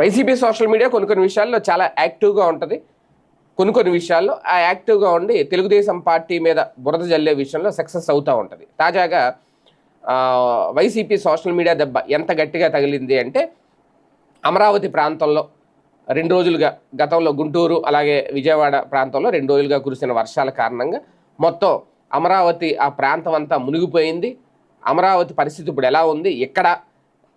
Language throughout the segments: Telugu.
వైసీపీ సోషల్ మీడియా కొన్ని కొన్ని విషయాల్లో చాలా యాక్టివ్గా ఉంటుంది. కొన్ని కొన్ని విషయాల్లో ఆ యాక్టివ్గా ఉండి తెలుగుదేశం పార్టీ మీద బురద జల్లే విషయంలో సక్సెస్ అవుతూ ఉంటుంది. తాజాగా వైసీపీ సోషల్ మీడియా దెబ్బ ఎంత గట్టిగా తగిలింది అంటే అమరావతి ప్రాంతంలో రెండు రోజులుగా గతంలో గుంటూరు అలాగే విజయవాడ ప్రాంతంలో రెండు రోజులుగా కురిసిన వర్షాల కారణంగా మొత్తం అమరావతి ఆ ప్రాంతం అంతా మునిగిపోయింది. అమరావతి పరిస్థితి ఇప్పుడు ఎలా ఉంది? ఎక్కడ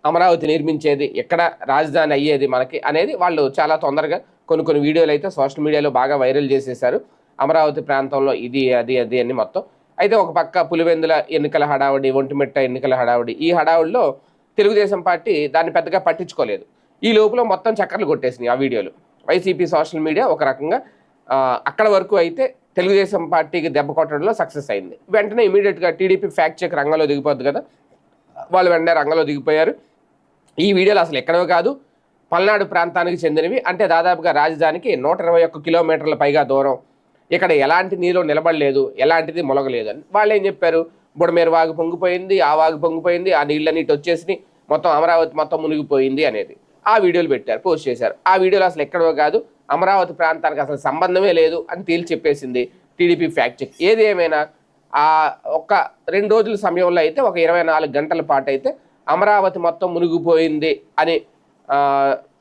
అమరావతి నిర్మించేది ఎక్కడ రాజధాని అయ్యేది మనకి అనేది వాళ్ళు చాలా తొందరగా కొన్ని కొన్ని వీడియోలు అయితే సోషల్ మీడియాలో బాగా వైరల్ చేసేసారు అమరావతి ప్రాంతంలో ఇది అది అది అని మొత్తం. అయితే ఒక పక్క పులివెందుల ఎన్నికల హడావుడి ఒంటిమిట్ట ఎన్నికల హడావుడి ఈ హడావుడిలో తెలుగుదేశం పార్టీ దాన్ని పెద్దగా పట్టించుకోలేదు. ఈ లోపల మొత్తం చక్కర్లు కొట్టేసినాయి ఆ వీడియోలు. వైసీపీ సోషల్ మీడియా ఒక రకంగా అక్కడ వరకు అయితే తెలుగుదేశం పార్టీకి దెబ్బ కొట్టడంలో సక్సెస్ అయింది. వెంటనే ఇమీడియట్గా టీడీపీ ఫ్యాక్ట్ చెక్ రంగంలో దిగిపోద్ది కదా. వాళ్ళు వెంటనే రంగంలో దిగిపోయారు. ఈ వీడియోలు అసలు ఎక్కడో కాదు. పల్నాడు ప్రాంతానికి చెందినవి. అంటే దాదాపుగా రాజధానికి నూట ఇరవై ఒక్క కిలోమీటర్ల పైగా దూరం. ఇక్కడ ఎలాంటి నీరు నిలబడలేదు ఎలాంటిది మొలగలేదు అని. వాళ్ళు ఏం చెప్పారు? బుడమేరు వాగు పొంగిపోయింది ఆ వాగు పొంగిపోయింది ఆ నీళ్ళన్నిటి వచ్చేసి మొత్తం అమరావతి మొత్తం మునిగిపోయింది అనేది. ఆ వీడియోలు పెట్టారు పోస్ట్ చేశారు. ఆ వీడియోలు అసలు ఎక్కడో కాదు అమరావతి ప్రాంతానికి అసలు సంబంధమే లేదు అని తేల్చి చెప్పేసింది టీడీపీ ఫ్యాక్ట్ చెక్. ఏది ఏమైనా ఆ ఒక్క రెండు రోజుల సమయంలో అయితే ఒక ఇరవై నాలుగు గంటల పాటు అయితే అమరావతి మొత్తం మునిగిపోయింది అని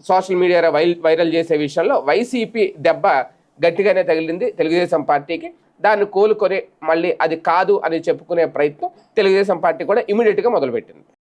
సోషల్ మీడియాలో వై వైరల్ చేసే విషయంలో వైసీపీ దెబ్బ గట్టిగానే తగిలింది తెలుగుదేశం పార్టీకి. దాన్ని కోలుకొని మళ్ళీ అది కాదు అని చెప్పుకునే ప్రయత్నం తెలుగుదేశం పార్టీ కూడా ఇమీడియట్గా మొదలుపెట్టింది.